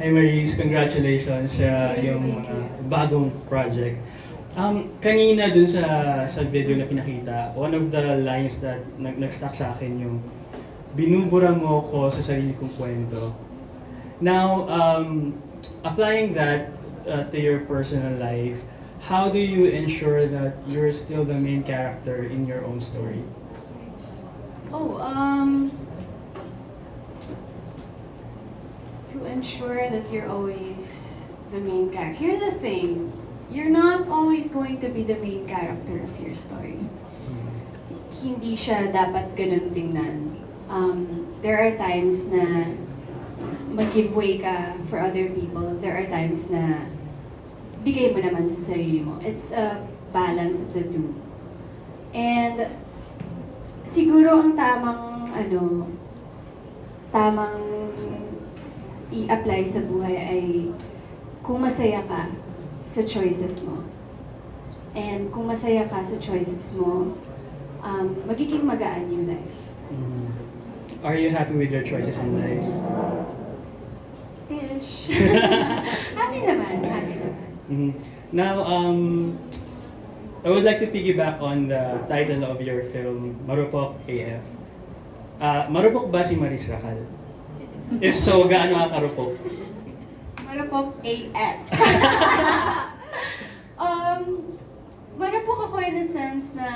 Hi Maris, congratulations sa thank mga you. bagong project. Um, kanina dun sa sa video na pinakita, one of the lines that nag nag-stuck sa akin yung binubura mo ko sa sarili kong kwento. Now, um, applying that uh, to your personal life, how do you ensure that you're still the main character in your own story? Oh, um, to ensure that you're always the main character. Here's the thing, you're not always going to be the main character of your story. Hindi siya dapat ganun tingnan. Um, there are times na mag-give way ka for other people. There are times na bigay mo naman sa sarili mo. It's a balance of the two. And siguro ang tamang ano tamang i-apply sa buhay ay kung masaya ka sa choices mo. And kung masaya ka sa choices mo, um, magiging magaan yung life. Mhm. Are you happy with your choices in life? Ish. happy naman, happy naman. Mhm. Now, um, I would like to piggyback on the title of your film, Marupok AF. Ah, marupok ba si Maris Racal? If so, gaano ka karupok? Marupok AF. um, marupok ako in a sense na,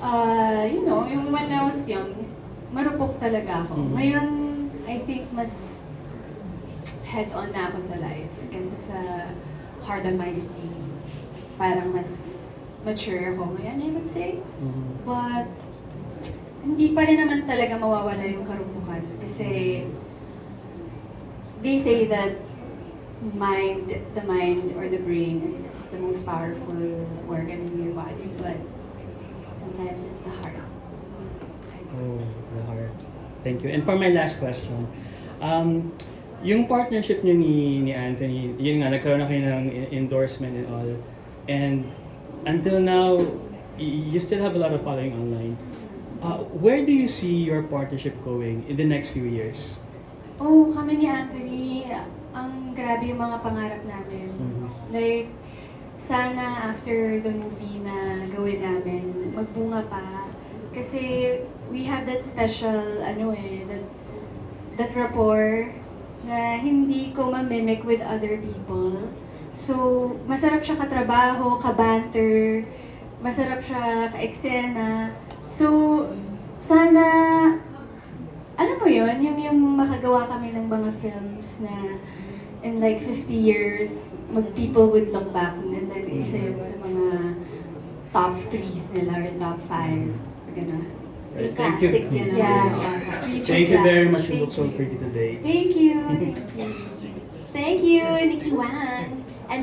uh, you know, yung when I was young, marupok talaga ako. Mhm. Ngayon, I think mas head-on na ako sa life kaysa sa hard on my sleeve. Parang mas mature ako ngayon, I would say. Mhm. But, hindi pa rin naman talaga mawawala yung karumpukan. Kasi, they say that mind, the mind or the brain is the most powerful organ in your body. But, sometimes it's the heart. Oh, the heart. Thank you. And for my last question, um, yung partnership niyo ni, ni Anthony, yun nga, nagkaroon na kayo ng en- endorsement and all. And until now, you still have a lot of following online. Uh, where do you see your partnership going in the next few years? Oh, kami ni Anthony, ang grabe yung mga pangarap namin. Mhm. Like, sana after the movie na gawin namin, magbunga pa. Kasi we have that special, ano eh, that, that rapport na hindi ko ma-mimic with other people. So, masarap siya katrabaho, kabanter, masarap siya ka-eksena. So, sana, alam mo yun, yung, yung makagawa kami ng mga films na in like 50 years, mag people would look back and then isa yun sa mga top 3s nila or top 5. Gano'n. Right, thank you. classic yun. Yeah, ano. yeah. Future Thank you very much. You Thank look so you. pretty today. Thank you. Thank you. Thank you, Nikki Wan.